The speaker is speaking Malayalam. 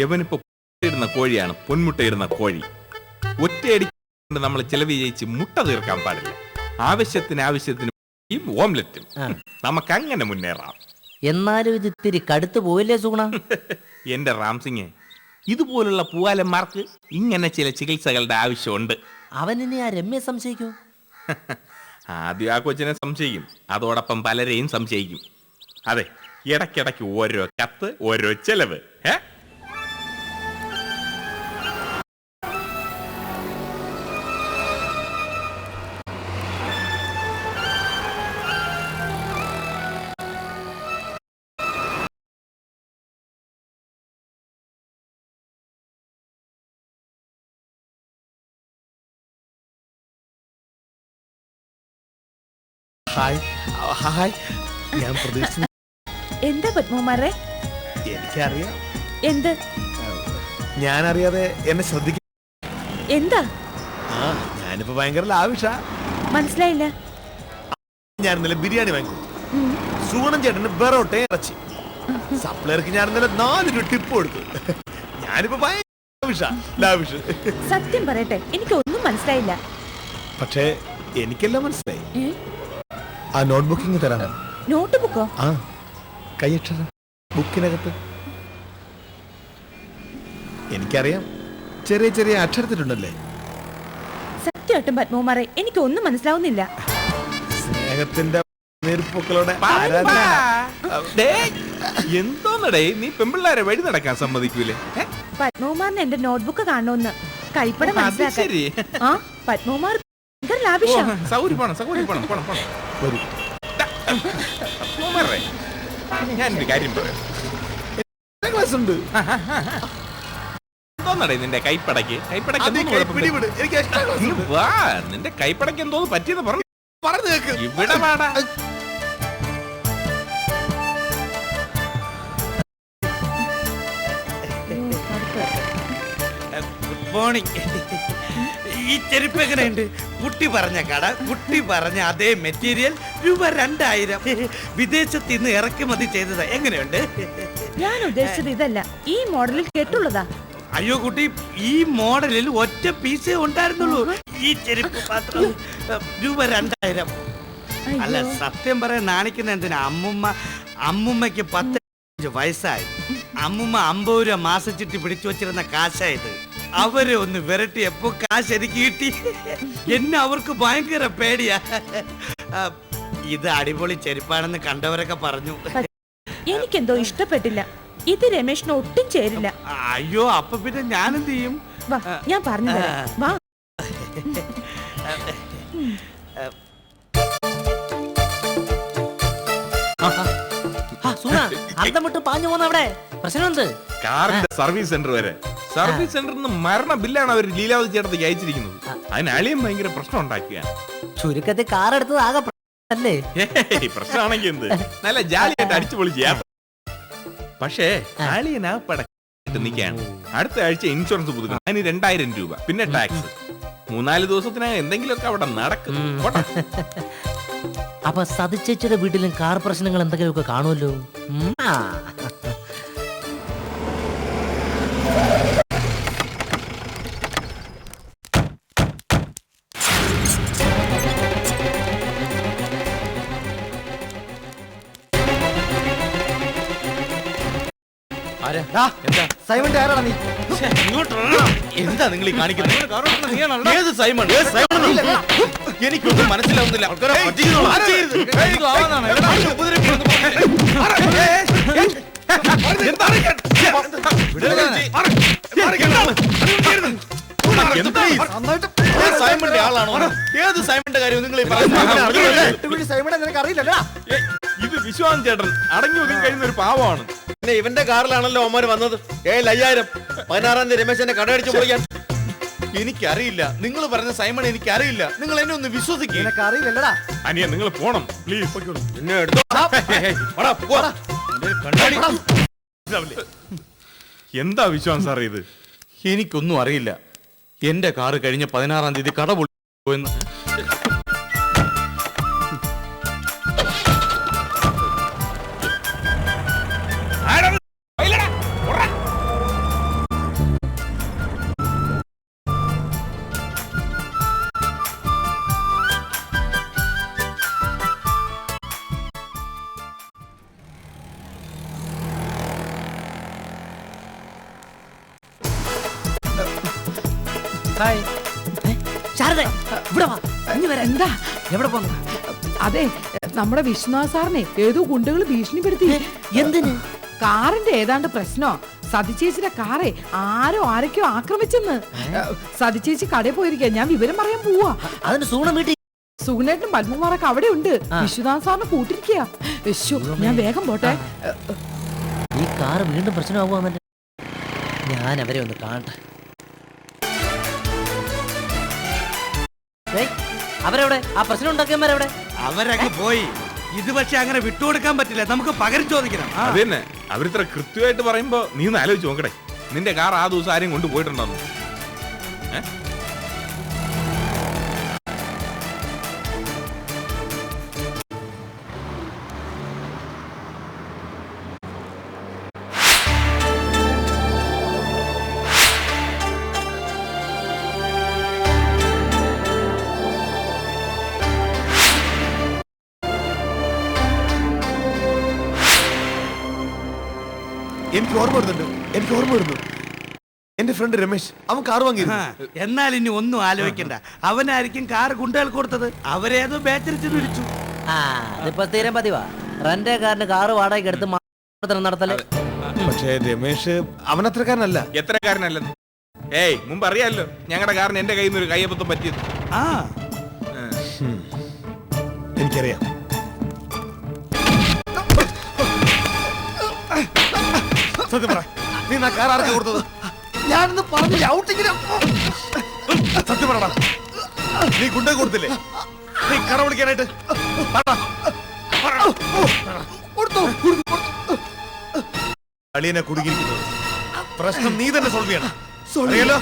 യവനിപ്പോ ഇടുന്ന കോഴിയാണ് പൊന്മുട്ടയിടുന്ന കോഴി. ഒറ്റയടി നമ്മൾ ചെലവ് ചെയ്യിച്ച് മുട്ട തീർക്കാൻ പാടില്ല. ആവശ്യത്തിന് ആവശ്യത്തിന് ഈ ഓംലെറ്റും. നമുക്ക് അങ്ങനെ മുന്നേറാം. എന്നാലും ഇത് ഇത്തിരി കടുത്തു പോയില്ലേ സൂണ എന്റെ റാംസിംഗ് ഇതുപോലുള്ള പൂവാലന്മാർക്ക് ഇങ്ങനെ ചില ചികിത്സകളുടെ ആവശ്യമുണ്ട്. അവനിനി ആ രമ്യ സംശയിക്കൂ? ആദ്യം ആ കൊച്ചിനെ സംശയിക്കും. അതോടൊപ്പം പലരെയും സംശയിക്കും. അതെ ഇടയ്ക്കിടയ്ക്ക് ഓരോ കത്ത് ഓരോ ചെലവ്. ഏ ഹായ്. ഹായ്. ഞാൻ പ്രതീക്ഷിച്ചു എന്താ പത്മകുമാറെ എനിക്കറിയാം. എന്ത്? ഞാനറിയാതെ എന്നെ ശ്രദ്ധിക്ക എന്താ? ആ ഞാനിപ്പോ ഭയങ്കര ലാവിഷ. മനസ്സിലായില്ല. ഞാൻ ഇന്നലെ ബിരിയാണി വാങ്ങി. സൂണം ചേട്ടന് ബെറോട്ടെ ഇറച്ചി. സപ്ലയർക്ക് ഞാൻ ഇന്നലെ നാല് രൂപ ടിപ്പ് കൊടുത്തു. ഞാനിപ്പോ ഭയങ്കര ലാവിഷ ലാവിഷ്. സത്യം പറയട്ടെ എനിക്ക് ഒന്നും മനസ്സിലായില്ല. പക്ഷേ എനിക്കെല്ലാം മനസ്സിലായി? ആ നോട്ട് ബുക്കിംഗ് തരാം. നോട്ട് ബുക്കോ ആ കൈയക്ഷരം. ബുക്കിനകത്ത്. എനിക്കറിയാം. ചെറിയ ചെറിയ അക്ഷരത്തിട്ടുണ്ടല്ലേ സത്യമായിട്ടും പത്മകുമാറെ എനിക്ക് ഒന്നും മനസ്സിലാവുന്നില്ല. സ്നേഹത്തിന്റെ നീർപ്പൂക്കളുടെ എന്തോന്നടേ നീ പെമ്പിള്ളാരെ വഴി നടക്കാൻ സമ്മതിക്കൂലേ? പത്മകുമാറിന് എന്റെ നോട്ട്ബുക്ക് കാണണമെന്ന് കൈപ്പട മനസ്സിലാക്കി മനസ്സിലാക്കാൻ. ആ പത്മകുമാർ സൗകര്യ പോണം പോണം ഞാനൊരു കാര്യം പറയാം. ഉണ്ട്? എന്തോന്നടേ നിന്റെ കൈപ്പടക്ക് കൈപ്പടക്ക് അത് എന്തോന്ന് കൈ പിടിവിട്. എനിക്ക് extra class നീ ഉണ്ട്. വാ നിന്റെ കൈപ്പടക്ക് എന്തോന്ന് പറ്റിയെന്ന് പറഞ്ഞു പറഞ്ഞു കേക്ക്. ഇവിടെ വാടാ. Good morning. ഈ ചെരുപ്പ് എങ്ങനെയുണ്ട്? കുട്ടി പറഞ്ഞ കട കുട്ടി പറഞ്ഞ അതേ മെറ്റീരിയൽ രൂപ രണ്ടായിരം. വിദേശത്ത് ഇന്ന് ഇറക്കുമതി ചെയ്തത്. എങ്ങനെയുണ്ട്? ഞാൻ ഉദ്ദേശിച്ചത് ഇതല്ല. ഈ മോഡലിൽ കേട്ടുള്ളതാ. അയ്യോ കുട്ടി ഈ മോഡലിൽ ഒറ്റ പീസേ ഉണ്ടായിരുന്നുള്ളൂ. ഈ ചെരുപ്പ് മാത്രം. രൂപ രണ്ടായിരം. അല്ല സത്യം പറയാൻ നാണിക്കുന്ന എന്തിനാ? അമ്മുമ്മ അമ്മുമ്മയ്ക്ക് പത്ത് വയസ്സായി. അമ്മുമ്മ അമ്പത് രൂപ മാസച്ചിട്ടി പിടിച്ചു വച്ചിരുന്ന കാശായത്. അവരെ ഒന്ന് വിരട്ടി എപ്പോ കാശ് എനിക്ക് കിട്ടി? എന്നെ അവർക്ക് ഭയങ്കര പേടിയാ. ഇത് അടിപൊളി ചെരുപ്പാണെന്ന് കണ്ടവരൊക്കെ പറഞ്ഞു. എനിക്കെന്തോ ഇഷ്ടപ്പെട്ടില്ല. ഇത് രമേഷിന് ഒട്ടും ചേരില്ല. അയ്യോ അപ്പൊ പിന്നെ ഞാൻ എന്ത് ചെയ്യും ഞാൻ പറഞ്ഞു വാ. അർത്ഥം വിട്ട് പാഞ്ഞു പോന്ന അവിടെ. പ്രശ്നം എന്ത് കാറിന്റെ സർവീസ് സെന്റർ വരെ. സർവീസ് സെന്ററിൽ നിന്ന് മരണ ബില്ലാണ് അവർ ലീലാവതി ചേട്ടത്തേക്ക് അയച്ചിരിക്കുന്നത്. അതിന് അളിയും ഭയങ്കര പ്രശ്നം ഉണ്ടാക്കുക ചുരുക്കത്തിൽ കാർ എടുത്തത് ആകെ അല്ലേ? പ്രശ്നമാണെങ്കിൽ എന്ത്? നല്ല ജാലിയായിട്ട് അടിച്ചു പൊളിച്ച് യാത്ര. പക്ഷേ അളിയൻ ആ പടക്കിട്ട് നിൽക്കുകയാണ്. അടുത്ത ആഴ്ച ഇൻഷുറൻസ് പുതുക്കണം അതിന് രണ്ടായിരം രൂപ. പിന്നെ ടാക്സ്. മൂന്നാൽ ദിവസത്തിനകം എന്തെങ്കിലുമൊക്കെ അവിടെ നടക്കും. അപ്പൊ സതിച്ചേച്ചിയുടെ വീട്ടിലും കാർ പ്രശ്നങ്ങൾ എന്തെങ്കിലുമൊക്കെ കാണുമല്ലോ? ആരാണ് നീ? എന്താ നിങ്ങൾ ഈ കാണിക്കുന്നത് ഏത് സൈമൺ? എനിക്കൊന്നും മനസ്സിലാവുന്നില്ല. സൈമന്റെ ആളാണോ? ഏത് സൈമന്റെ കാര്യം നിങ്ങൾ ഈ പറയുന്നത്? ഏയ്, ഇത് വിശ്വാസം ചേട്ടൻ അടങ്ങി ഒതുങ്ങി കഴിയുന്ന ഒരു പാവമാണ്. പിന്നെ ഇവന്റെ കാറിലാണല്ലോ അമ്മമാര് വന്നത്. ഏഴ് അയ്യായിരം പതിനാറാം തീയതി രമേശ് എന്നെ കടയടിച്ച് പൊളിക്കാൻ. എനിക്കറിയില്ല. നിങ്ങൾ പറഞ്ഞ സൈമൺ എനിക്കറിയില്ല. നിങ്ങൾ എന്നെ ഒന്ന് വിശ്വസിക്കുക അനിയ നിങ്ങൾ പോണം പ്ലീസ് പിന്നെ എടുത്തോ വാടാ, പോ. എന്താ വിശ്വാസം സാറേ ഇത്? എനിക്കൊന്നും അറിയില്ല. എന്റെ കാറ് കഴിഞ്ഞ പതിനാറാം തീയതി കട പൊളിന്ന് ഹായ് ഏ, ശാരദ ഇവിടെ വാ. ഇങ്ങ് വരാം. എന്താ? എവിടെ പോന്നു? അതെ നമ്മുടെ വിശ്വനാഥ് സാറിനെ ഏതോ ഗുണ്ടകൾ ഭീഷണിപ്പെടുത്തി. എന്തിന്? കാറിന്റെ ഏതാണ്ട് പ്രശ്നോ? സതിച്ചേച്ചിയുടെ കാറെ ആരോ ആരൊക്കെയോ ആക്രമിച്ചെന്ന്. സതിച്ചേച്ചി കടയിൽ പോയിരിക്കുക ഞാൻ വിവരം പറയാൻ പോവാ. അതിന് സൂണ വീട്ടിൽ സുഗുണേട്ടും പത്മകുമാറൊക്കെ അവിടെ ഉണ്ട് വിശ്വനാഥ് സാറിനെ കൂട്ടിരിക്കുക ഞാൻ വേഗം പോട്ടെ. ഈ കാർ വീണ്ടും പ്രശ്നമാകുവാന്നല്ലേ ഞാൻ അവരെ ഒന്ന് കാണട്ടെ. അവരെവിടെ? ആ പ്രശ്നം ഉണ്ടാക്കിയവരെവിടെ അവരങ്ങ് പോയി. ഇത് പക്ഷെ അങ്ങനെ വിട്ടുകൊടുക്കാൻ പറ്റില്ല. നമുക്ക് പകരം ചോദിക്കണം. ആ. അത് തന്നെ അവരിത്ര കൃത്യമായിട്ട് പറയുമ്പോ നീ ഒന്ന് ആലോചിച്ച് നോക്കട്ടെ നിന്റെ കാർ ആ ദിവസം ആരെയും കൊണ്ടുപോയിട്ടുണ്ടോന്ന് എനിക്ക് ഓർമ്മ വരുന്നുണ്ട്. എനിക്ക് ഓർമ്മ വരുന്നു. എന്റെ ഫ്രണ്ട് രമേശ് അവൻ കാർ വാങ്ങി വാങ്ങിയിരുന്നു എന്നാൽ ഇനി ഒന്നും ആലോചിക്കണ്ട. അവനായിരിക്കും കാർ ഗുണ്ടകൾ കൊടുത്തത്. അവരേതോ ബാറ്ററി പിടിച്ചു. ആ സ്ഥിരം പതിവാ. റന്റെ കാറിന് കാറ് വാടകയ്ക്ക് എടുത്ത് മാത്രം നടത്തൽ. പക്ഷേ രമേശ് അവൻ അത്രക്കാരനല്ല. എത്രക്കാരനല്ലെന്ന് ഏയ് മുമ്പ് അറിയാലോ. ഞങ്ങളുടെ കാറിന് എന്റെ കയ്യിൽ നിന്ന് ഒരു കയ്യബദ്ധം പറ്റിയത്. ആ. എനിക്കറിയാം. സത്യം പറ. നീ നാ കാർ ആർക്ക് കൊടുത്തത്? ഞാനൊന്ന് പറഞ്ഞില്ല. ഔട്ടിങ്ങിന് സത്യം പറടാ നീ ഗുണ്ട കൊടുത്തില്ലേ? നീ കറ വിളിക്കാനായിട്ട്. അളിയനെ കുടുങ്ങിയിരിക്കുന്നത് പ്രശ്നം നീ തന്നെ സോൾവ് ചെയ്യണം. അറിയാലോ?